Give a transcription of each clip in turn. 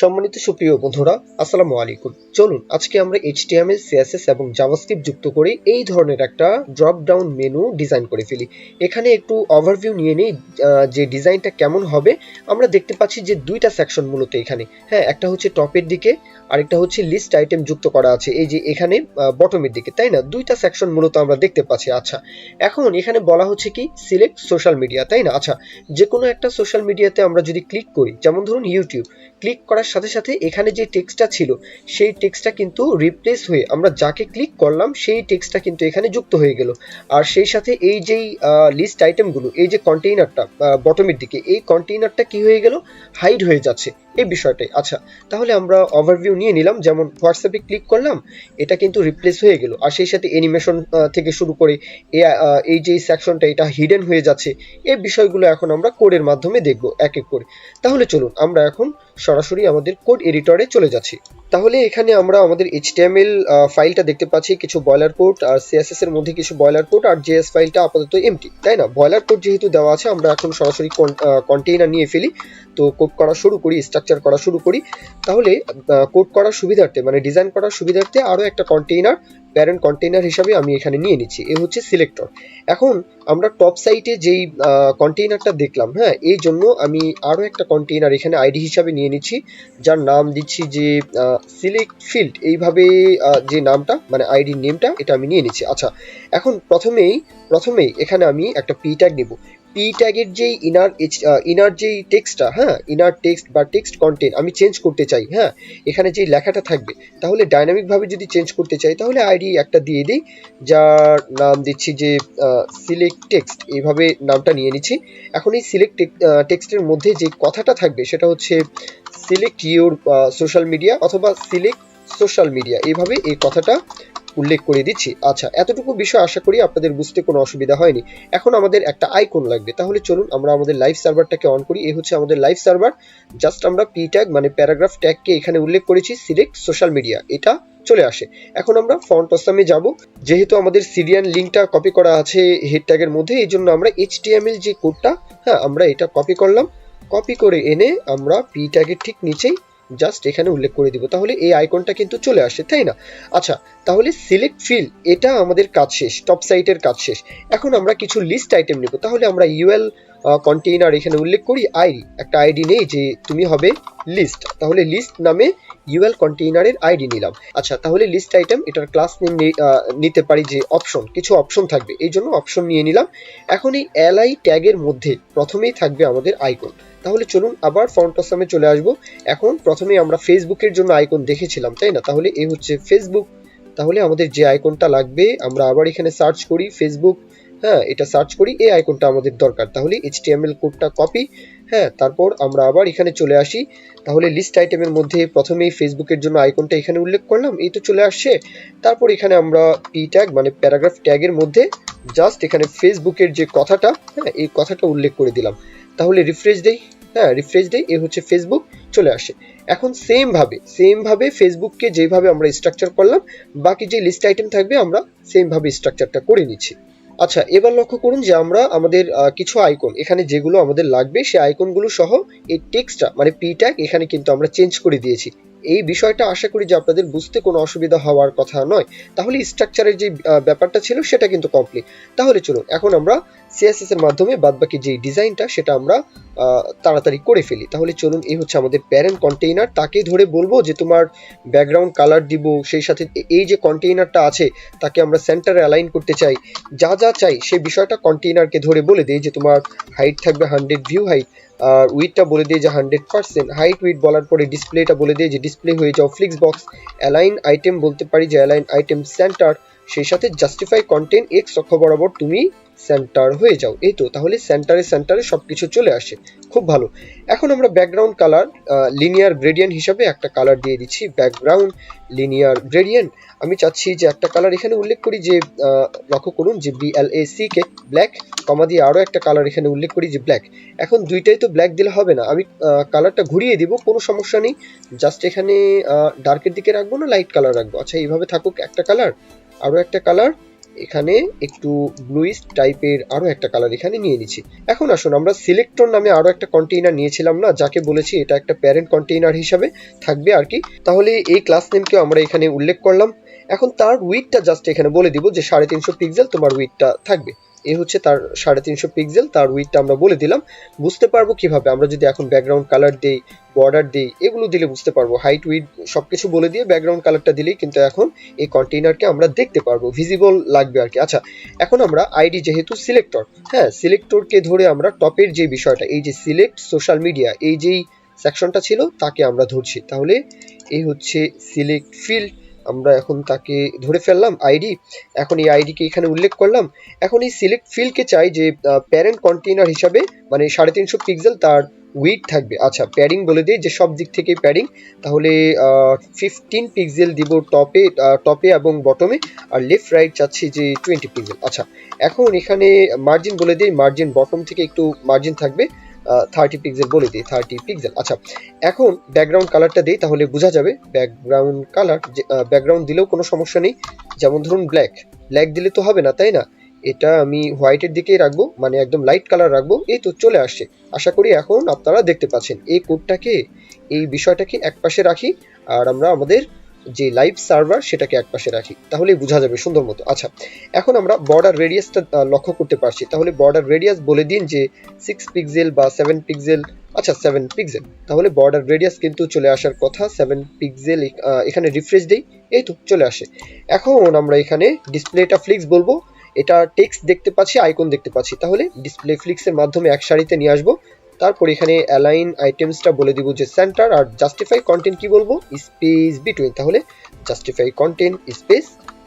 সম্মানিত সুপ্রিয় বন্ধুরা, আসসালামু আলাইকুম। চলুন, আজকে আমরা এইচটিএমএল সিএসএস এবং জাভাস্ক্রিপ্ট যুক্ত করে এই ধরনের একটা ড্রপ ডাউন মেনু ডিজাইন করে ফেলি। এখানে একটু ওভারভিউ নিয়ে নিই যে ডিজাইনটা কেমন হবে। আমরা দেখতে পাচ্ছি যে দুইটা সেকশন মূলত এখানে। হ্যাঁ একটা হচ্ছে টপের দিকে, আরেকটা হচ্ছে লিস্ট আইটেম যুক্ত করা আছে। এই যে এখানে বটমের দিকে, তাই না? দুইটা সেকশন মূলত আমরা দেখতে পাচ্ছি। আচ্ছা এখন এখানে বলা হচ্ছে কি সিলেক্ট সোশ্যাল মিডিয়া তাই না? আচ্ছা যে কোনো একটা সোশ্যাল মিডিয়াতে আমরা যদি ক্লিক করি, যেমন ধরুন ইউটিউব ক্লিক করার সাথে সাথে এখানে যে টেক্সটটা ছিল, সেই টেক্সটটা কিন্তু রিপ্লেস হয়ে আমরা যাকে ক্লিক করলাম, সেই টেক্সটটা কিন্তু এখানে যুক্ত হয়ে গেল। আর সেই সাথে এই যেই লিস্ট আইটেমগুলো এই যে কন্টেইনারটা বটমের দিকে, এই কন্টেইনারটা কি হয়ে গেল? হাইড হয়ে যাচ্ছে। এই বিষয়টাই। আচ্ছা তাহলে আমরা ওভারভিউ নিয়ে নিলাম। যেমন হোয়াটসঅ্যাপে ক্লিক করলাম, এটা কিন্তু রিপ্লেস হয়ে গেল। আর সেই সাথে অ্যানিমেশন থেকে শুরু করে এই যে সেকশনটা এটা হিডেন হয়ে যাচ্ছে। এই বিষয়গুলো এখন আমরা কোডের মাধ্যমে দেখব এক এক করে। তাহলে চলুন, আমরা এখন সরাসরি আমাদের কোড এডিটরে চলে যাচ্ছি। তাহলে এখানে আমরা আমাদের এইচটিএমএল ফাইলটা দেখতে পাচ্ছি। কিছু বয়লার কোড আর সিএসএস এর মধ্যে কিছু বয়লার কোড আর জেএস ফাইলটা আপাতত এমটি তাই না? বয়লার কোড যেহেতু দেওয়া আছে, আমরা এখন সরাসরি কন্টেইনার নিয়ে ফেলি। তো কোড করা শুরু করি স্ট্রাকচার করা শুরু করি, তাহলে কোড করার সুবিধার্থে মানে ডিজাইন করার সুবিধার্থে আরও একটা কন্টেইনার প্যারেন্ট কন্টেইনার হিসাবে আমি এখানে নিয়ে নিচ্ছি, এ হচ্ছে সিলেক্টর এখন আমরা টপ সাইটে যেই কন্টেইনারটা দেখলাম হ্যাঁ এই জন্য আমি আরও একটা কন্টেইনার এখানে আইডি হিসাবে নিয়ে নিচ্ছি, যার নাম দিচ্ছি যে সিলেক্ট ফিল্ড এইভাবে যে নামটা মানে আইডি নেমটা এটা আমি নিয়ে নিচ্ছি। আচ্ছা এখন প্রথমেই প্রথমেই এখানে আমি একটা পি ট্যাগ নেব। পি ট্যাগের যেই ইনার ইনার যেই টেক্সটটা হ্যাঁ ইনার টেক্সট বা টেক্সট কন্টেন্ট আমি চেঞ্জ করতে চাই হ্যাঁ এখানে যেই লেখাটা থাকবে, তাহলে ডাইনামিকভাবে যদি চেঞ্জ করতে চাই, তাহলে আইডি একটা দিয়ে দিই, যার নাম দিচ্ছি যে সিলেক্ট টেক্সট এইভাবে নামটা নিয়ে নিচ্ছি। এখন এই সিলেক্ট টেক্সটের মধ্যে যে কথাটা থাকবে, সেটা হচ্ছে সিলেক্ট ইউর সোশ্যাল মিডিয়া অথবা সিলেক্ট সোশ্যাল মিডিয়া এইভাবে এই কথাটা উল্লেখ করে দিচ্ছি। আচ্ছা এতটুকু বিষয় আশা করি আপনাদের বুঝতে কোনো অসুবিধা হয়নি। এখন আমাদের একটা আইকন লাগবে। তাহলে চলুন আমরা আমাদের লাইভ সার্ভারটাকে অন করি। এই হচ্ছে আমাদের লাইভ সার্ভার জাস্ট আমরা পি ট্যাগ মানে প্যারাগ্রাফ ট্যাগকে এখানে উল্লেখ করেছি সিলেক্ট সোশ্যাল মিডিয়া এটা চলে আসে। এখন আমরা ফন্ট অসামে যাব। যেহেতু আমাদের সিরিয়ান লিঙ্কটা কপি করা আছে হেড ট্যাগের মধ্যে, এই জন্য আমরা এইচটিএমএল যে কোডটা হ্যাঁ আমরা এটা কপি করলাম। কপি করে এনে আমরা পি ট্যাগের ঠিক নিচেই জাস্ট এখানে উল্লেখ করে দিব, তাহলে এই আইকনটা কিন্তু চলে আসে, তাই না? আচ্ছা তাহলে সিলেক্ট ফিল এটা আমাদের কাজ শেষ টপ সাইটের কাজ শেষ। এখন আমরা কিছু লিস্ট আইটেম নেব, তাহলে আমরা ইউএল কন্টেইনার এখানে উল্লেখ করি আইডি একটা আইডি নেই যে তুমি হবে লিস্ট তাহলে লিস্ট নামে ইউএল কন্টেইনারের আইডি নিলাম। আচ্ছা তাহলে লিস্ট আইটেম এটার ক্লাস নেম নিতে পারি যে অপশন কিছু অপশন থাকবে। এই জন্য অপশন নিয়ে নিলাম। এখন এই এলআই ট্যাগের মধ্যে প্রথমেই থাকবে আমাদের আইকন তাহলে চলুন আবার ফ্রন্ট অসামে চলে আসব। এখন প্রথমে আমরা ফেসবুকের জন্য আইকন দেখেছিলাম, তাই না? তাহলে এই হচ্ছে ফেসবুক তাহলে আমাদের যে আইকনটা লাগবে, আমরা আবার এখানে সার্চ করি ফেসবুক হ্যাঁ এটা সার্চ করি, এই আইকনটা আমাদের দরকার। তাহলে এইচটিএমএল কোডটা কপি হ্যাঁ তারপর আমরা আবার এখানে চলে আসি। তাহলে লিস্ট আইটেমের মধ্যে প্রথমেই ফেসবুকের জন্য আইকনটা এখানে উল্লেখ করলাম এই তো চলে আসছে। তারপর এখানে আমরা পি ট্যাগ মানে প্যারাগ্রাফ ট্যাগের মধ্যে জাস্ট এখানে ফেসবুকের যে কথাটা হ্যাঁ এই কথাটা উল্লেখ করে দিলাম। তাহলে রিফ্রেশ দেই হ্যাঁ রিফ্রেশ দেই, এ হচ্ছে ফেসবুক চলে আসে। এখন সেম ভাবে সেম ভাবে ফেসবুককে যেভাবে আমরা স্ট্রাকচার করলাম, বাকি যে লিস্ট আইটেম থাকবে, আমরা সেম ভাবে স্ট্রাকচারটা করে নিচ্ছি। আচ্ছা এবার লক্ষ্য করুন যে আমরা আমাদের কিছু আইকন এখানে যেগুলো আমাদের লাগবে সেই আইকনগুলো সহ এই টেক্সটটা মানে পি ট্যাগ এখানে কিন্তু আমরা চেঞ্জ করে দিয়েছি। এই বিষয়টা আশা করি যে আপনাদের বুঝতে কোনো অসুবিধা হওয়ার কথা নয়। তাহলে স্ট্রাকচারের যে ব্যাপারটা ছিল, সেটা কিন্তু কমপ্লিট তাহলে চলুন, এখন আমরা সিএসএস এর মাধ্যমে বাদবাকি যে ডিজাইনটা সেটা আমরা তাড়াতাড়ি করে ফেলি। তাহলে চলুন, এই হচ্ছে আমাদের প্যারেন্ট কন্টেইনার তাকে ধরে বলব যে তোমার ব্যাকগ্রাউন্ড কালার দিব, সেই সাথে এই যে কন্টেইনারটা আছে, তাকে আমরা সেন্টারে অ্যালাইন করতে চাই। যা যা চাই, সেই বিষয়টা কন্টেইনারকে ধরে বলে দেই যে তোমার হাইট থাকবে হান্ড্রেড ভিউ হাইট আর উইথটা বলে দিই যে হান্ড্রেড পার্সেন্ট হাইট উইথ বলার পরে ডিসপ্লেটা বলে দিই যে ডিসপ্লে হয়ে যাও ফ্লিক্স বক্স অ্যালাইন আইটেম বলতে পারি যে অ্যালাইন আইটেম সেন্টার সেই সাথে জাস্টিফাই কন্টেন্ট এক্স অক্ষ বরাবর তুমি সেন্টার হয়ে যাও। এই তো, তাহলে সেন্টারে সেন্টারে সব কিছু চলে আসে। খুব ভালো। এখন আমরা ব্যাকগ্রাউন্ড কালার লিনিয়ার গ্রেডিয়েন্ট হিসাবে একটা কালার দিয়ে দিচ্ছি। ব্যাকগ্রাউন্ড লিনিয়ার গ্রেডিয়েন্ট আমি চাচ্ছি যে একটা কালার এখানে উল্লেখ করি যে লক্ষ্য করুন যে বিএলএসি কে ব্ল্যাক কমা দিয়ে আরও একটা কালার এখানে উল্লেখ করি যে ব্ল্যাক এখন দুইটাই তো ব্ল্যাক দিলে হবে না। আমি কালারটা ঘুরিয়ে দিব, কোনো সমস্যা নেই। জাস্ট এখানে ডার্কের দিকে রাখব না লাইট কালার রাখব। আচ্ছা এইভাবে থাকুক একটা কালার আরও একটা কালার এখানে একটু ব্লুইস টাইপের আরও একটা কালার এখানে নিয়ে নিচ্ছি। এখন আসুন, আমরা সিলেক্টর নামে আরও একটা কন্টেইনার নিয়েছিলাম না, যাকে বলেছি এটা একটা প্যারেন্ট কন্টেইনার হিসাবে থাকবে আর কি। তাহলে এই ক্লাস নেমকেও আমরা এখানে উল্লেখ করলাম। এখন তার উইথটা জাস্ট এখানে বলে দিব যে সাড়ে তিনশো পিক্সেল তোমার উইথটা থাকবে। এই হচ্ছে তার সাড়ে তিনশো পিক্সেল তার উইথটা আমরা বলে দিলাম। বুঝতে পারব কীভাবে? আমরা যদি এখন ব্যাকগ্রাউন্ড কালার দিই বর্ডার দিই, এগুলো দিলে বুঝতে পারব। হাইট উইথ সবকিছু বলে দিয়ে ব্যাকগ্রাউন্ড কালারটা দিলেই কিন্তু এখন এই কন্টেইনারকে আমরা দেখতে পারব। ভিজিবল লাগবে আর কি। আচ্ছা এখন আমরা আইডি যেহেতু সিলেক্টর হ্যাঁ সিলেক্টরকে ধরে আমরা টপের যে বিষয়টা, এই যে সিলেক্ট সোশ্যাল মিডিয়া এই যেই সেকশনটা ছিল, তাকে আমরা ধরছি। তাহলে এই হচ্ছে সিলেক্ট ফিল্ড আমরা এখন তাকে ধরে ফেললাম আইডি। এখন এই আইডিকে এখানে উল্লেখ করলাম। এখন এই সিলেক্ট ফিল্ডকে চাই যে প্যারেন্ট কন্টেইনার হিসাবে মানে সাড়ে তিনশো পিক্সেল তার উইথ থাকবে। আচ্ছা প্যাডিং বলে দিই, যে সব দিক থেকে প্যাডিং তাহলে ফিফটিন পিক্সেল দিব টপে টপে এবং বটমে আর লেফট রাইট চাচ্ছি যে টোয়েন্টি পিক্সেল আচ্ছা এখন এখানে মার্জিন বলে দিই মার্জিন বটম থেকে একটু মার্জিন থাকবে। থার্টি পিক্সেল বলে দিই থার্টি পিক্সেল আচ্ছা এখন ব্যাকগ্রাউন্ড কালারটা দিই, তাহলে বোঝা যাবে ব্যাকগ্রাউন্ড কালার ব্যাকগ্রাউন্ড দিলেও কোনো সমস্যা নেই। যেমন ধরুন ব্ল্যাক ব্ল্যাক দিলে তো হবে না, তাই না? এটা আমি হোয়াইটের দিকেই রাখব মানে একদম লাইট কালার রাখব, এই তো চলে আসছে। আশা করি এখন আপনারা দেখতে পাচ্ছেন। এই কোডটাকে এই বিষয়টাকে একপাশে রাখি, আর আমরা আমাদের যে লাইভ সার্ভার সেটাকে একপাশে রাখি, তাহলেই বোঝা যাবে সুন্দর মতো। আচ্ছা এখন আমরা বর্ডার রেডিয়াসটা লক্ষ্য করতে পারছি। তাহলে বর্ডার রেডিয়াস বলে দিন যে সিক্স পিক্সেল বা সেভেন পিক্সেল আচ্ছা সেভেন পিক্সেল তাহলে বর্ডার রেডিয়াস কিন্তু চলে আসার কথা সেভেন পিক্সেল এখানে রিফ্রেশ দিই, এই তো চলে আসে। এখন আমরা এখানে ডিসপ্লেটা ফ্লিক্স বলব। এটা টেক্সট দেখতে পাচ্ছি আইকন দেখতে পাচ্ছি। তাহলে ডিসপ্লে ফ্লিক্সের মাধ্যমে এক সারিতে নিয়ে আসব। তারপর এখানে অ্যালাইন আইটেমসটা বলে দিব যে সেন্টার আর জাস্টিফাই কন্টেন্ট কি বলব? স্পেস বিটুইন তাহলে জাস্টিফাই কন্টেন্ট স্পেস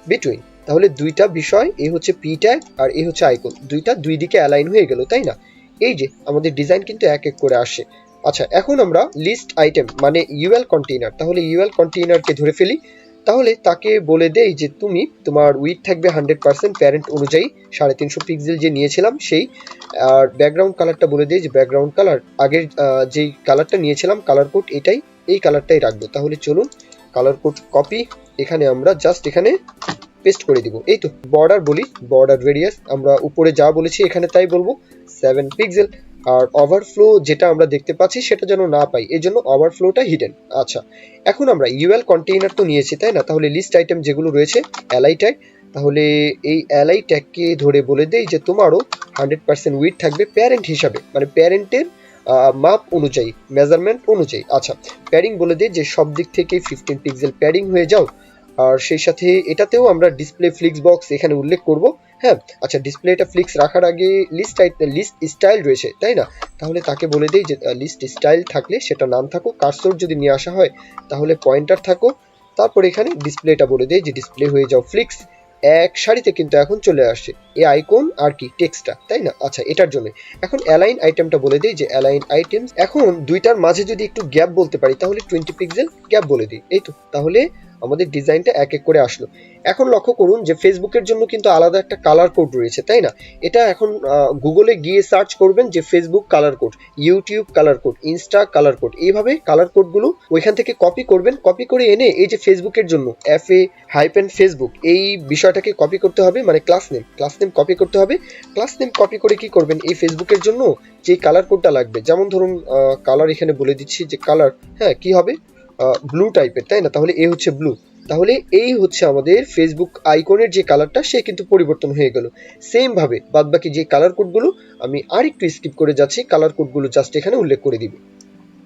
বিটুইন তাহলে দুইটা বিষয় এই হচ্ছে পি ট্যাগ আর এই হচ্ছে আইকন দুইটা দুই দিকে অ্যালাইন হয়ে গেল, তাই না? এই যে, আমাদের ডিজাইন কিন্তু এক এক করে আসে। আচ্ছা এখন আমরা লিস্ট আইটেম মানে ইউএল কন্টেইনার তাহলে ইউএল কন্টেইনারকে ধরে ফেলি। তাহলে তাকে বলে দেই যে তুমি তোমার উইথ থাকবে হান্ড্রেড পার্সেন্ট প্যারেন্ট অনুযায়ী, সাড়ে তিনশো পিক্সেল যে নিয়েছিলাম সেই, আর ব্যাকগ্রাউন্ড কালারটা বলে দিই যে ব্যাকগ্রাউন্ড কালার আগের যেই কালারটা নিয়েছিলাম কালার কোড এটাই, এই কালারটাই রাখব। তাহলে চলুন কালার কোড কপি এখানে আমরা জাস্ট এখানে পেস্ট করে দিব। এই তো বর্ডার বলি বর্ডার রেডিয়াস আমরা উপরে যা বলেছি এখানে তাই বলব সেভেন পিক্সেল আর ওভারফ্লো যেটা আমরা দেখতে পাচ্ছি সেটা যেন না পাই এই জন্য ওভারফ্লোটা হিডেন আচ্ছা এখন আমরা ইউএল কন্টেইনার তো নিয়েছি, তাই না? তাহলে লিস্ট আইটেম যেগুলো রয়েছে এলআই ট্যাগ তাহলে এই এলআই ট্যাগকে ধরে বলে দেই যে তোমারও হান্ড্রেড পার্সেন্ট উইথ থাকবে প্যারেন্ট হিসাবে মানে প্যারেন্টের মাপ অনুযায়ী মেজারমেন্ট অনুযায়ী। আচ্ছা প্যারিং বলে দিই যে সব দিক থেকে ফিফটিন পিক্সেল প্যারিং হয়ে যাও, আর সেই সাথে এটাতেও আমরা ডিসপ্লে ফ্লিক্স বক্স এখানে উল্লেখ করব। হ্যাঁ আচ্ছা ডিসপ্লেটা ফ্লিক্স রাখার আগে লিস্ট লিস্ট স্টাইল রয়েছে, তাই না? তাহলে তাকে বলে দিই যে লিস্ট স্টাইল থাকলে সেটা নাম থাকো কার্সর যদি নিয়ে আসা হয়, তাহলে পয়েন্টার থাকো তারপর এখানে ডিসপ্লেটা বলে দেয় যে ডিসপ্লে হয়ে যাও ফ্লিক্স এক সারিতে কিন্তু এখন চলে আসছে, এ আইকন আর কি টেক্সটটা তাই না? আচ্ছা এটার জন্য। এখন অ্যালাইন আইটেমটা বলে দিই যে অ্যালাইন আইটেমস এখন দুইটার মাঝে যদি একটু গ্যাপ বলতে পারি, তাহলে টোয়েন্টি পিক্সেল গ্যাপ বলে দিই, এই তো। তাহলে আমাদের ডিজাইনটা এক এক করে আসলো। এখন লক্ষ্য করুন যে ফেসবুকের জন্য কিন্তু আলাদা একটা কালার কোড রয়েছে, তাই না? এটা এখন গুগলে গিয়ে সার্চ করবেন যে Facebook colour code YouTube colour code Insta colour code এইভাবে কালার কোডগুলো ওইখান থেকে কপি করবেন কপি করে এনে এই যে ফেসবুকের জন্য এফ এ হাইপেন ফেসবুক এই বিষয়টাকে কপি করতে হবে মানে class name class name copy করতে হবে ক্লাস নেম কপি করে কি করবেন? এই ফেসবুকের জন্য যে কালার কোডটা লাগবে, যেমন ধরুন কালার এখানে বলে দিচ্ছি যে কালার হ্যাঁ কি হবে? ব্লু টাইপের তাই না? তাহলে এ হচ্ছে ব্লু তাহলে এই হচ্ছে আমাদের ফেসবুক আইকনের যে কালারটা সে কিন্তু পরিবর্তন হয়ে গেল। সেম ভাবে বাদ বাকি যে কালার কোডগুলো আমি আর একটু স্কিপ করে যাচ্ছি কালার কোডগুলো জাস্ট এখানে উল্লেখ করে দিব।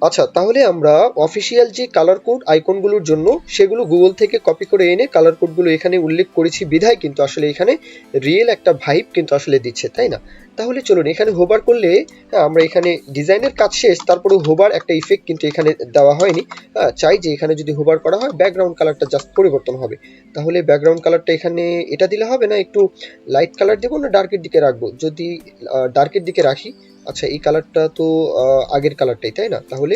আচ্ছা তাহলে আমরা অফিসিয়াল যে কালার কোড আইকনগুলোর জন্য, সেগুলো গুগল থেকে কপি করে এনে কালার কোডগুলো এখানে উল্লেখ করেছি বিধায়, কিন্তু আসলে এখানে রিয়েল একটা ভাইব কিন্তু আসলে দিচ্ছে, তাই না? তাহলে চলুন, এখানে হোবার করলে হ্যাঁ আমরা এখানে ডিজাইনের কাজ শেষ তারপরে হোবার একটা ইফেক্ট কিন্তু এখানে দেওয়া হয়নি। হ্যাঁ চাই যে এখানে যদি হোবার করা হয় ব্যাকগ্রাউন্ড কালারটা জাস্ট পরিবর্তন হবে। তাহলে ব্যাকগ্রাউন্ড কালারটা এখানে এটা দিলে হবে না, একটু লাইট কালার দেবো না ডার্কের দিকে রাখব? যদি ডার্কের দিকে রাখি আচ্ছা এই কালারটা তো আগের কালারটাই তাই না? তাহলে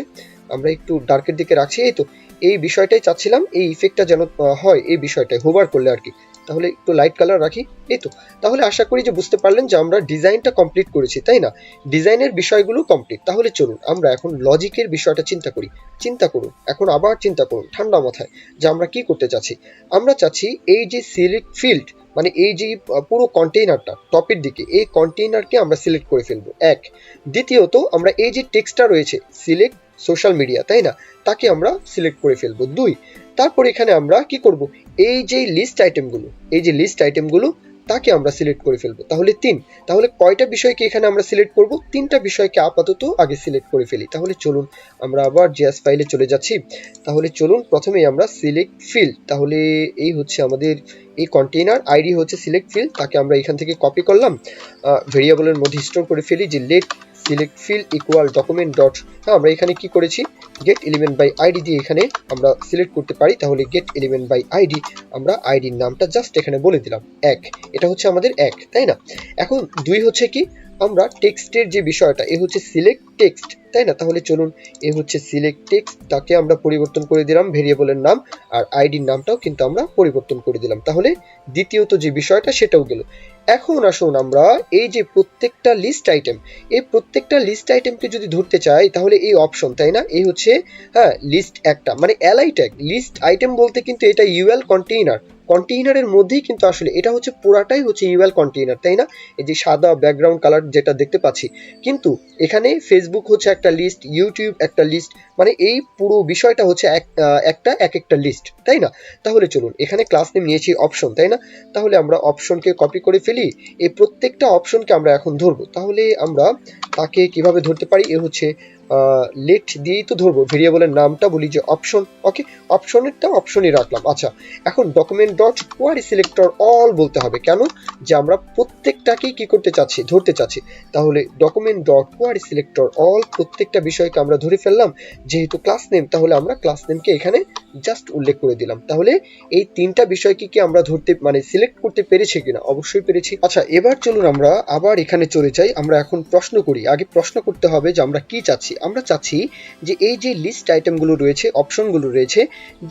আমরা একটু ডার্কের দিকে রাখছি, এই তো। এই বিষয়টাই চাচ্ছিলাম, এই ইফেক্টটা যেন হয়, এই বিষয়টাই, হোবার করলে আর কি। তাহলে একটু লাইট কালার রাখি। এই তো। তাহলে আশা করি যে বুঝতে পারলেন যে আমরা ডিজাইনটা কমপ্লিট করেছি, তাই না? ডিজাইনের বিষয়গুলো কমপ্লিট তাহলে চলুন, আমরা এখন লজিকের বিষয়টা চিন্তা করি। চিন্তা করুন, এখন আবার চিন্তা করুন, ঠান্ডা মাথায়, যে আমরা কি করতে চাচ্ছি? আমরা চাচ্ছি এই যে সিলেক্ট ফিল্ড মানে এই যে পুরো কন্টেইনারটা টপের দিকে, এই কন্টেইনারকে আমরা সিলেক্ট করে ফেলব। এক। দ্বিতীয়ত, আমরা এই যে টেক্সটটা রয়েছে সিলেক্ট সোশ্যাল মিডিয়া তাই না? তাকে আমরা সিলেক্ট করে ফেলব। দুই। তারপর এখানে আমরা কি করব? এই যে লিস্ট আইটেমগুলো এই যে লিস্ট আইটেমগুলো তাকে আমরা সিলেক্ট করে ফেলব। তাহলে তিন। তাহলে কয়টা বিষয়কে এখানে আমরা সিলেক্ট করব? তিনটা বিষয়কে আপাতত আগে সিলেক্ট করে ফেলি। তাহলে চলুন, আমরা আবার জিএস ফাইলে চলে যাচ্ছি। তাহলে চলুন, প্রথমেই আমরা সিলেক্ট ফিল্ড তাহলে এই হচ্ছে আমাদের এই কন্টেইনার আইডি হচ্ছে সিলেক্ট ফিল্ড তাকে আমরা এখান থেকে কপি করলাম। ভেরিয়েবলের মধ্যে স্টোর করে ফেলি যে let select field equal document dot হ্যাঁ আমরা এখানে কি করেছি? গেট এলিমেন্ট বাই আইডি দিয়ে এখানে আমরা সিলেক্ট করতে পারি। তাহলে গেট এলিমেন্ট বাই আইডি আমরা আইডির নামটা জাস্ট এখানে বলে দিলাম। এক। এটা হচ্ছে আমাদের এক, তাই না? এখন দুই হচ্ছে কি? আমরা টেক্সটের যে বিষয়টা, এ হচ্ছে সিলেক্ট টেক্সট তাই না? তাহলে চলুন, এ হচ্ছে সিলেক্ট টেক্সট তাকে আমরা পরিবর্তন করে দিলাম ভেরিয়েবলের নাম, আর আইডির নামটাও কিন্তু আমরা পরিবর্তন করে দিলাম। তাহলে দ্বিতীয়ত যে বিষয়টা, সেটাও গেল। এখন আসুন আমরা এই যে প্রত্যেকটা লিস্ট আইটেম এই প্রত্যেকটা লিস্ট আইটেমকে যদি ধরতে চাই, তাহলে এই অপশন তাই না? এই হচ্ছে হ্যাঁ লিস্ট একটা মানে এলআই ট্যাগ লিস্ট আইটেম বলতে কিন্তু এটা ইউএল কন্টেইনার কন্টেইনারের মধ্যেই কিন্তু আসলে এটা হচ্ছে পুরাটাই হচ্ছে ইউএল কন্টেইনার তাই না? এই যে সাদা ব্যাকগ্রাউন্ড কালার যেটা দেখতে পাচ্ছি। কিন্তু এখানে ফেসবুক হচ্ছে একটা লিস্ট ইউটিউব একটা লিস্ট মানে এই পুরো বিষয়টা হচ্ছে এক একটা এক একটা লিস্ট তাই না? তাহলে চলুন, এখানে ক্লাস নেম নিয়েছি অপশন তাই না? তাহলে আমরা অপশনকে কপি করে ফেলি, এই প্রত্যেকটা অপশনকে আমরা এখন ধরবো। তাহলে আমরা তাকে কীভাবে ধরতে পারি? এ হচ্ছে লেট দিয়েই তো ধরবো। ভেরিয়েবলের নামটা বলি যে অপশন ওকে অপশনেরটা অপশনই রাখলাম। আচ্ছা এখন document dot query selector all বলতে হবে। কেন? যে আমরা প্রত্যেকটাকেই কি করতে চাচ্ছি, ধরতে চাচ্ছি। তাহলে document dot query selector all প্রত্যেকটা বিষয়কে আমরা ধরে ফেললাম। যেহেতু ক্লাস নেম তাহলে আমরা ক্লাস নেমকে এখানে জাস্ট উল্লেখ করে দিলাম। তাহলে এই তিনটা বিষয়কে কি আমরা ধরতে মানে সিলেক্ট করতে পেরেছি কিনা? অবশ্যই পেরেছি। আচ্ছা এবার চলুন আমরা আবার এখানে চলে যাই। আমরা এখন প্রশ্ন করি। আগে প্রশ্ন করতে হবে যে আমরা কি চাচ্ছি। আমরা চাচ্ছি যে এই যে লিস্ট আইটেমগুলো রয়েছে অপশনগুলো রয়েছে,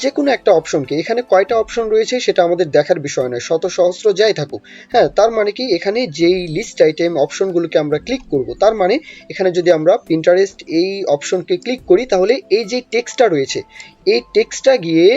যে কোনো একটা অপশনকে এখানে কয়টা অপশন রয়েছে সেটা আমাদের দেখার বিষয় নয়, শত সহস্র যাই থাকুক। হ্যাঁ তার মানে কি এখানে যেই লিস্ট আইটেম অপশনগুলোকে আমরা ক্লিক করব, তার মানে এখানে যদি আমরা পিন্টারেস্ট এই অপশনকে ক্লিক করি, তাহলে এই যে টেক্সটটা রয়েছে, এই টেক্সটটা গিয়ে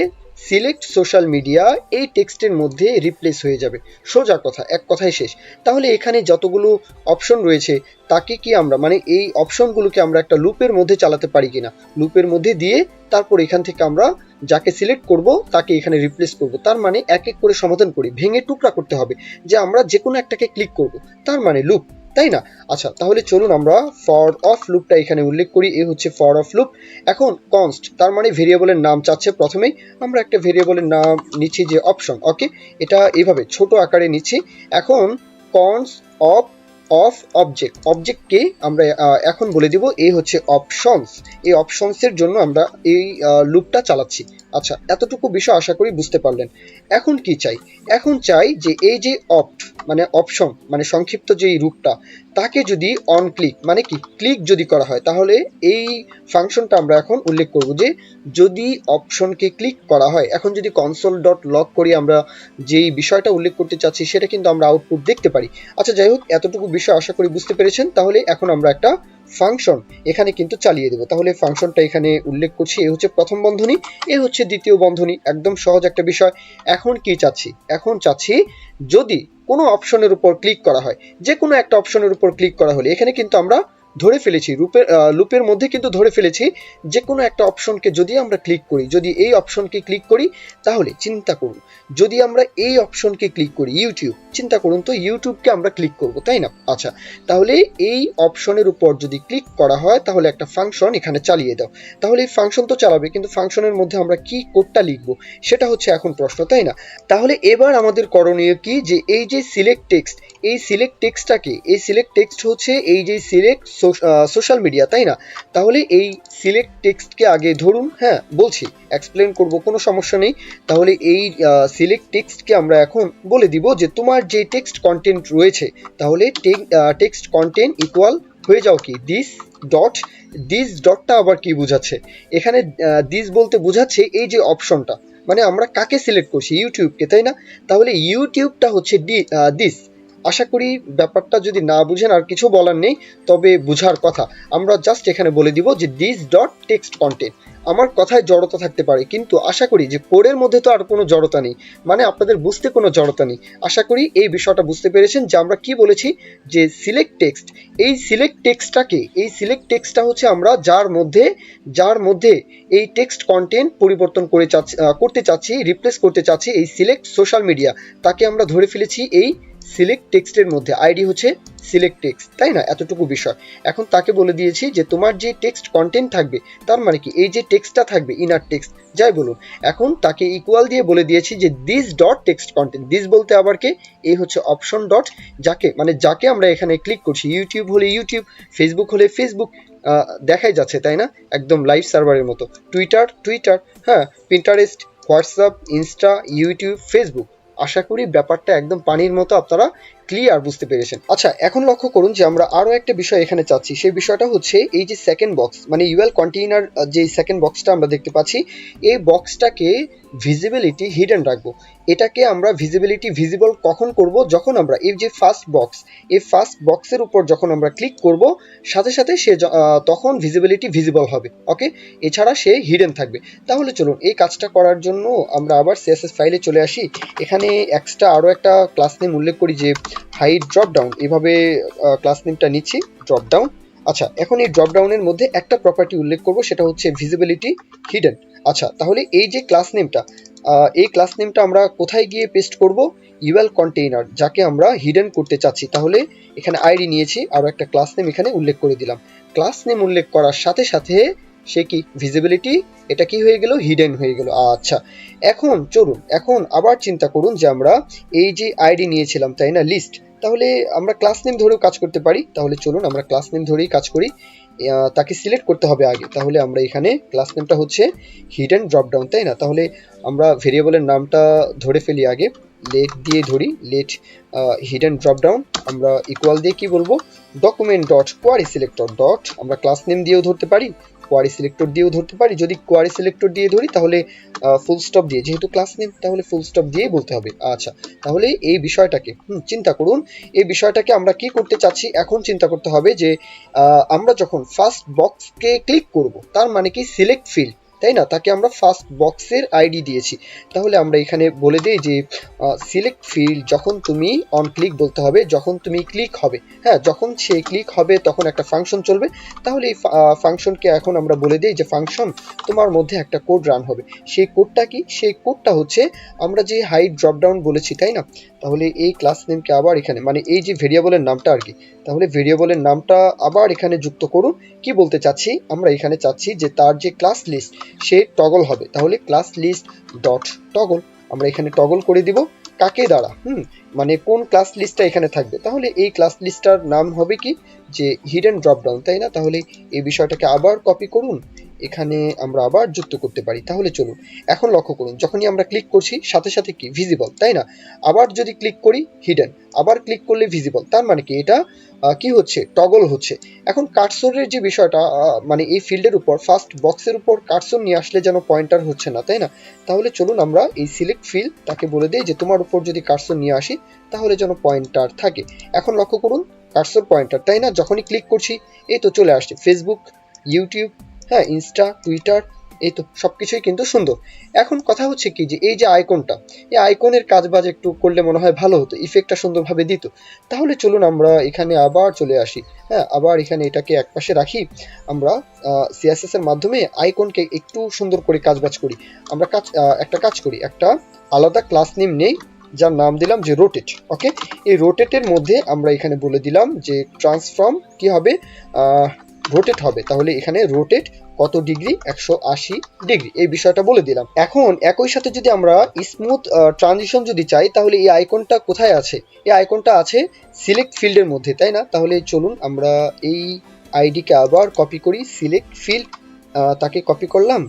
সিলেক্ট সোশ্যাল মিডিয়া এই টেক্সটের মধ্যে রিপ্লেস হয়ে যাবে। সোজা কথা, এক কথায় শেষ। তাহলে এখানে যতগুলো অপশন রয়েছে, তাকে কি আমরা মানে এই অপশনগুলোকে আমরা একটা লুপের মধ্যে চালাতে পারি কিনা? লুপের মধ্যে দিয়ে তারপর এখান থেকে আমরা যাকে সিলেক্ট করব, তাকে এখানে রিপ্লেস করব। তার মানে এক এক করে সমাধান করি। ভেঙে টুকরা করতে হবে যে আমরা যে কোনো একটাকে ক্লিক করব। তার মানে লুপ। তাই না? আচ্ছা তাহলে চলুন আমরা ফর অফ লুপটা এখানে উল্লেখ করি। এ হচ্ছে ফর অফ লুপ এখন কনস্ট তার মানে ভেরিয়েবলের নাম চাচ্ছে প্রথমেই। আমরা একটা ভেরিয়েবলের নাম নিচ্ছি যে অপশন ওকে এটা এভাবে ছোট আকারে নিচ্ছি। এখন কনস অফ অফ অবজেক্ট অবজেক্টকে আমরা এখন বলে দিব এই হচ্ছে অপশনস এই অপশনসের জন্য আমরা এই লুপটা চালাচ্ছি। আচ্ছা এতটুকু বিষয় আশা করি বুঝতে পারলেন। এখন কি চাই? এখন চাই যে এই যে অপ্ট মানে অপশন মানে সংক্ষিপ্ত যে রূপটা তাকে যদি অন ক্লিক মানে কি ক্লিক যদি করা হয়, তাহলে এই ফাংশনটা আমরা এখন উল্লেখ করব যে যদি অপশনকে ক্লিক করা হয়, এখন যদি কনসোল ডট লক করি আমরা যেই বিষয়টা উল্লেখ করতে চাচ্ছি, সেটা কিন্তু আমরা আউটপুট দেখতে পারি। আচ্ছা যাই হোক, এতটুকু বিষয় আশা করি বুঝতে পেরেছেন। তাহলে এখন আমরা একটা ফাংশন এখানে কিন্তু চালিয়ে দেবো। তাহলে ফাংশনটা এখানে উল্লেখ করছি, এ হচ্ছে প্রথম বন্ধনী, এ হচ্ছে দ্বিতীয় বন্ধনী, একদম সহজ একটা বিষয়। এখন কি চাচ্ছি? এখন চাচ্ছি যদি কোনো অপশনের উপর ক্লিক করা হয় যে কোনো একটা অপশনের উপর ক্লিক করা হলে, এখানে কিন্তু আমরা ধরে ফেলেছি, রূপের লুপের মধ্যে কিন্তু ধরে ফেলেছি যে কোনো একটা অপশনকে যদি আমরা ক্লিক করি, যদি এই অপশনকে ক্লিক করি, তাহলে চিন্তা করুন, যদি আমরা এই অপশনকে ক্লিক করি ইউটিউব চিন্তা করুন তো ইউটিউবকে আমরা ক্লিক করব, তাই না? আচ্ছা তাহলে এই অপশনের উপর যদি ক্লিক করা হয়, তাহলে একটা ফাংশন এখানে চালিয়ে দাও। তাহলে এই ফাংশন তো চালাবে, কিন্তু ফাংশনের মধ্যে আমরা কি কোডটা লিখব, সেটা হচ্ছে এখন প্রশ্ন, তাই না? তাহলে এবার আমাদের করণীয় কি? যে এই যে সিলেক্ট টেক্সট এই সিলেক্ট টেক্সটটাকে এই সিলেক্ট টেক্সট হচ্ছে এই যে সিলেক্ট সোশ্যাল মিডিয়া তাই না? তাহলে এই সিলেক্ট টেক্সটকে আগে ধরুন হ্যাঁ বলছি এক্সপ্লেন করব, কোনো সমস্যা নেই। তাহলে এই সিলেক্ট টেক্সটকে আমরা এখন বলে দিব যে তোমার যে টেক্সট কন্টেন্ট রয়েছে, তাহলে টেক্সট কন্টেন্ট ইকুয়াল হয়ে যাও কি? দিস ডট দিস ডটটা আবার কি বোঝাচ্ছে? এখানে দিস বলতে বোঝাচ্ছে এই যে অপশনটা মানে আমরা কাকে সিলেক্ট করছি? ইউটিউবকে, তাই না? তাহলে ইউটিউবটা হচ্ছে ডি দিস আশা করি ব্যাপারটা যদি না বুঝেন আর কিছু বলার নেই, তবে বুঝার কথা। আমরা জাস্ট এখানে বলে দিব যে দিস ডট টেক্সট কন্টেন্ট আমার কথায় জড়তা থাকতে পারে, কিন্তু আশা করি যে কোডের মধ্যে তো আর কোনো জড়তা নেই। মানে আপনাদের বুঝতে কোনো জড়তা নেই। আশা করি এই বিষয়টা বুঝতে পেরেছেন যে আমরা কি বলেছি, যে সিলেক্ট টেক্সট এই সিলেক্ট টেক্সটটাকে এই সিলেক্ট টেক্সটটা হচ্ছে আমরা যার মধ্যে যার মধ্যে এই টেক্সট কন্টেন্ট পরিবর্তন করে চাচ্ছি করতে চাচ্ছি রিপ্লেস করতে চাচ্ছি এই সিলেক্ট সোশ্যাল মিডিয়া তাকে আমরা ধরে ফেলেছি এই সিলেক্ট টেক্সটের মধ্যে আইডি হচ্ছে সিলেক্ট টেক্সট তাই না? এতটুকু বিষয়। এখন তাকে বলে দিয়েছি যে তোমার যে টেক্সট কন্টেন্ট থাকবে, তার মানে কি? এই যে টেক্সটটা থাকবে ইনার টেক্সট যাই বলুন। এখন তাকে ইকুয়াল দিয়ে বলে দিয়েছি যে this dot text content this বলতে আবার কে? এই হচ্ছে অপশন ডট যাকে মানে যাকে আমরা এখানে ক্লিক করছি। ইউটিউব হলে ইউটিউব ফেসবুক হলে ফেসবুক দেখাই যাচ্ছে, তাই না? একদম লাইভ সার্ভারের মতো। টুইটার টুইটার হ্যাঁ? Pinterest WhatsApp Insta YouTube Facebook আশা করি ব্যাপারটা একদম পানির মতো আপনারা ক্লিয়ার বুঝতে পেরেছেন। আচ্ছা এখন লক্ষ্য করুন যে আমরা আরও একটা বিষয় এখানে চাচ্ছি। সেই বিষয়টা হচ্ছে এই যে সেকেন্ড বক্স মানে ইউএল কন্টেইনার যে সেকেন্ড বক্সটা আমরা দেখতে পাচ্ছি, এই বক্সটাকে ভিজিবিলিটি হিডেন রাখব। এটাকে আমরা ভিজিবিলিটি ভিজিবল কখন করব? যখন আমরা এই যে ফার্স্ট বক্স এই ফার্স্ট বক্সের উপর যখন আমরা ক্লিক করব, সাথে সাথে সে তখন ভিজিবিলিটি ভিজিবল হবে ওকে এছাড়া সে হিডেন থাকবে। তাহলে চলুন, এই কাজটা করার জন্য আমরা আবার সিএসএস ফাইলে চলে আসি। এখানে এক্সট্রা আরও একটা ক্লাস নেম উল্লেখ করি যে হাইট ড্রপ ডাউন এভাবে ক্লাস নেমটা নিচ্ছি ড্রপ ডাউন আচ্ছা এখন এই ড্রপ ডাউনের মধ্যে একটা প্রপার্টি উল্লেখ করব, সেটা হচ্ছে ভিজিবিলিটি হিডেন আচ্ছা তাহলে এই যে ক্লাস নেমটা এই ক্লাস নেমটা আমরা কোথায় গিয়ে পেস্ট করব? ইউএল কন্টেইনার যাকে আমরা হিডেন করতে চাচ্ছি। তাহলে এখানে আইডি নিয়েছি, আরও একটা ক্লাস নেম এখানে উল্লেখ করে দিলাম। ক্লাস নেম উল্লেখ করার সাথে সাথে সে কি ভিজিবিলিটি এটা কি হয়ে গেল? হিডেন হয়ে গেল। আচ্ছা এখন চলুন, এখন আবার চিন্তা করুন যে আমরা এই যে আইডি নিয়েছিলাম, তাই না? লিস্ট তাহলে আমরা ক্লাস নেম ধরেও কাজ করতে পারি। তাহলে চলুন, আমরা ক্লাস নেম ধরেই কাজ করি। তাকে সিলেক্ট করতে হবে আগে। তাহলে আমরা এখানে ক্লাস নেমটা হচ্ছে হিডেন ড্রপ ডাউন তাই না? তাহলে আমরা ভেরিয়েবলের নামটা ধরে ফেলি আগে। লেট দিয়ে ধরি। লেট হিডেন ড্রপ ডাউন আমরা ইকুয়াল দিয়ে কি বলব? Document dot query selector dot আমরা ক্লাস নেম দিয়েও ধরতে পারি। কোয়ারি সিলেক্টর দিয়েও ধরতে পারি। যদি কোয়ারি সিলেক্টর দিয়ে ধরি তাহলে ফুল স্টপ দিয়ে যেহেতু ক্লাস নেম তাহলে ফুল স্টপ দিয়েই বলতে হবে। আচ্ছা তাহলে এই বিষয়টাকে হুম, চিন্তা করুন। এই বিষয়টাকে আমরা কি করতে চাচ্ছি? এখন চিন্তা করতে হবে যে আমরা যখন ফার্স্ট বক্সকে ক্লিক করব তার মানে কি? সিলেক্ট ফিল্ড তাই না? তাকে আমরা ফার্স্ট বক্সের আইডি দিয়েছি। তাহলে আমরা এখানে বলে দিই যে সিলেক্ট ফিল্ড যখন তুমি অন ক্লিক বলতে হবে, যখন তুমি ক্লিক হবে হ্যাঁ যখন সে ক্লিক হবে, তখন একটা ফাংশন চলবে। তাহলে এই ফাংশনকে এখন আমরা বলে দিই যে ফাংশন তোমার মধ্যে একটা কোড রান হবে। সেই কোডটা কি? সেই কোডটা হচ্ছে আমরা যে হাইট ড্রপ ডাউন বলেছি, তাই না? তাহলে এই ক্লাস নেমকে আবার এখানে মানে এই যে ভেরিয়েবলের নামটা আর কি, তাহলে ভেরিয়েবলের নামটা আবার এখানে যুক্ত করুন। কি বলতে চাচ্ছি? আমরা এখানে চাচ্ছি যে, তার যে ক্লাস লিস্ট সে টগল হবে। তাহলে ক্লাস লিস্ট ডট টগল আমরা এখানে টগল করে দিব কাকে দ্বারা? হুম মানে কোন ক্লাস লিস্টটা এখানে থাকবে? তাহলে এই ক্লাস লিস্টটার নাম হবে কি? যে হিডেন ড্রপ ডাউন তাই না? তাহলে এই বিষয়টাকে আবার কপি করুন। এখানে আমরা আবার যুক্ত করতে পারি। তাহলে চলুন, এখন লক্ষ্য করুন, যখনই আমরা ক্লিক করছি, সাথে সাথে কি? ভিজিবল তাই না? আবার যদি ক্লিক করি হিডেন আবার ক্লিক করলে ভিজিবল তার মানে কি? এটা কি হচ্ছে? টগল হচ্ছে। এখন কার্সরের যে বিষয়টা মানে এই ফিল্ডের উপর ফার্স্ট বক্সের উপর কার্সর নিয়ে আসলে যেন পয়েন্টার হচ্ছে না, তাই না? তাহলে চলুন আমরা এই সিলেক্ট ফিল্ড তাকে বলে দিই যে, তোমার উপর যদি কার্সর নিয়ে আসি, তাহলে যেন পয়েন্টার থাকে। এখন লক্ষ্য করুন কার্সর পয়েন্টার তাই না? যখনই ক্লিক করছি, এই তো চলে আসছে। ফেসবুক ইউটিউব হ্যাঁ ইনস্টা টুইটার এই তো সব কিছুই কিন্তু সুন্দর। এখন কথা হচ্ছে কি যে, এই যে আইকনটা এই আইকনের কাজ বাজ একটু করলে মনে হয় ভালো হতো ইফেক্টটা সুন্দরভাবে দিত। তাহলে চলুন আমরা এখানে আবার চলে আসি। হ্যাঁ আবার এখানে এটাকে একপাশে রাখি। আমরা সিএসএস এর মাধ্যমে আইকনকে একটু সুন্দর করে কাজ বাজ করি। আমরা কাজ একটা কাজ করি, একটা আলাদা ক্লাস নেম নেই, যার নাম দিলাম যে রোটেট ওকে এই রোটেটের মধ্যে আমরা এখানে বলে দিলাম যে ট্রান্সফর্ম কি হবে? রোটেট হবে। তাহলে এখানে রোটেট কত ডিগ্রি একশো আশি ডিগ্রি এই বিষয়টা বলে দিলাম। এখন একই সাথে যদি আমরা স্মুথ ট্রানজিশন যদি চাই, তাহলে এই আইকনটা কোথায় আছে? এই আইকনটা আছে সিলেক্ট ফিল্ডের মধ্যে, তাই না? তাহলে চলুন আমরা এই আইডিকে আবার কপি করি। সিলেক্ট ফিল্ড তাকে কপি করলাম।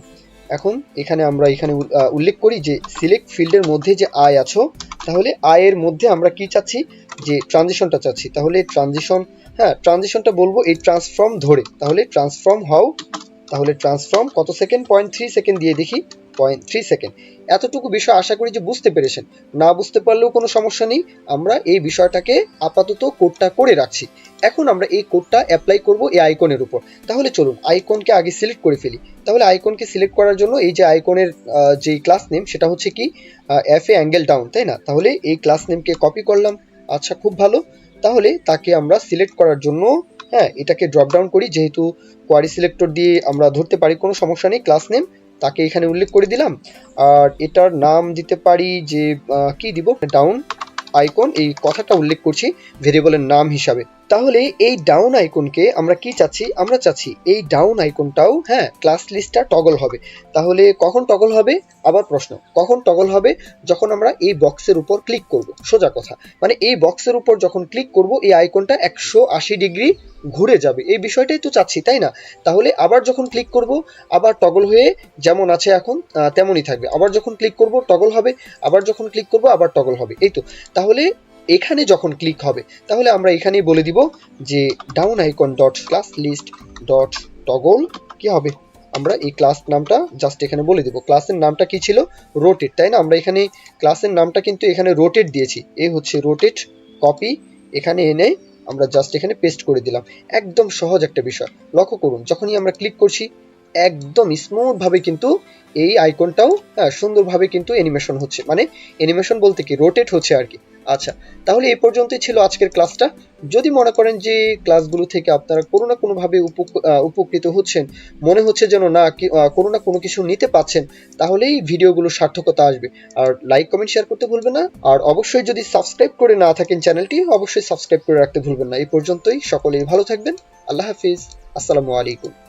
এখন এখানে আমরা এখানে উল্লেখ করি যে সিলেক্ট ফিল্ডের মধ্যে যে আয় আছো, তাহলে আয়ের মধ্যে আমরা কি চাচ্ছি? যে ট্রানজিশনটা চাচ্ছি। তাহলে ট্রানজিশন হ্যাঁ ট্রানজিশনটা বলব এই ট্রান্সফর্ম ধরে। তাহলে ট্রান্সফর্ম হাউ তাহলে ট্রান্সফর্ম কত সেকেন্ড পয়েন্ট থ্রি সেকেন্ড দিয়ে দেখি। পয়েন্ট থ্রি সেকেন্ড এতটুকু বিষয় আশা করি যে বুঝতে পেরেছেন। না বুঝতে পারলেও কোনো সমস্যা নেই। আমরা এই বিষয়টাকে আপাতত কোডটা করে রাখছি। এখন আমরা এই কোডটা অ্যাপ্লাই করব এই আইকনের উপর। তাহলে চলুন আইকনকে আগে সিলেক্ট করে ফেলি। তাহলে আইকনকে সিলেক্ট করার জন্য এই যে আইকনের যে ক্লাস নেম সেটা হচ্ছে কি এফ এ অ্যাঙ্গেল ডাউন তাই না? তাহলে এই ক্লাস নেমকে কপি করলাম। আচ্ছা খুব ভালো। তাহলে তাকে আমরা সিলেক্ট করার জন্য হ্যাঁ এটাকে ড্রপ ডাউন করি, যেহেতু কোয়ারি সিলেক্টর দিয়ে আমরা ধরতে পারি, কোনো সমস্যা নেই ক্লাস নেম তাকে এখানে উল্লেখ করে দিলাম। আর এটার নাম দিতে পারি যে কি দিব? ডাউন আইকন এই কথাটা উল্লেখ করছি ভেরিয়েবলের নাম হিসাবে। তাহলে এই ডাউন আইকনকে আমরা কি চাচ্ছি? আমরা চাচ্ছি এই ডাউন আইকনটাও হ্যাঁ ক্লাস লিস্টটা টগল হবে। তাহলে কখন টগল হবে? আবার প্রশ্ন, কখন টগল হবে? যখন আমরা এই বক্সের উপর ক্লিক করব, সোজা কথা। মানে এই বক্সের উপর যখন ক্লিক করব, এই আইকনটা একশো আশি ডিগ্রি ঘুরে যাবে। এই বিষয়টাই তো চাচ্ছি, তাই না? তাহলে আবার যখন ক্লিক করব, আবার টগল হয়ে যেমন আছে এখন তেমনই থাকবে। আবার যখন ক্লিক করব টগল হবে। আবার যখন ক্লিক করব, আবার টগল হবে। এই তো। তাহলে এখানে যখন ক্লিক হবে, তাহলে আমরা এখানেই বলে দিব যে down icon dot class list dot toggle কি হবে? আমরা এই ক্লাস নামটা জাস্ট এখানে বলে দিব। ক্লাসের নামটা কি ছিল? রোটেট তাই না? আমরা এখানে ক্লাসের নামটা কিন্তু এখানে রোটেট দিয়েছি। এই হচ্ছে রোটেট কপি এখানে এনে আমরা জাস্ট এখানে পেস্ট করে দিলাম। একদম সহজ একটা বিষয়। লক্ষ্য করুন, যখনই আমরা ক্লিক করছি, একদম স্মুথভাবে কিন্তু এই আইকনটাও হ্যাঁ সুন্দরভাবে কিন্তু অ্যানিমেশন হচ্ছে। মানে অ্যানিমেশন বলতে কি? রোটেট হচ্ছে আর কি। আচ্ছা তাহলে এই পর্যন্তই ছিল আজকের ক্লাসটা। যদি মনে করেন যে ক্লাসগুলো থেকে আপনারা কোনো না কোনোভাবে উপকৃত হচ্ছেন, মনে হচ্ছে যেন না কোনো না কোনো কিছু নিতে পাচ্ছেন, তাহলেই ভিডিওগুলো সার্থকতা আসবে। আর লাইক কমেন্ট শেয়ার করতে ভুলবেন না। আর অবশ্যই যদি সাবস্ক্রাইব করে না থাকেন চ্যানেলটি অবশ্যই সাবস্ক্রাইব করে রাখতে ভুলবেন না। এই পর্যন্তই। সকলেই ভালো থাকবেন। আল্লাহ হাফিজ। আসসালামু আলাইকুম।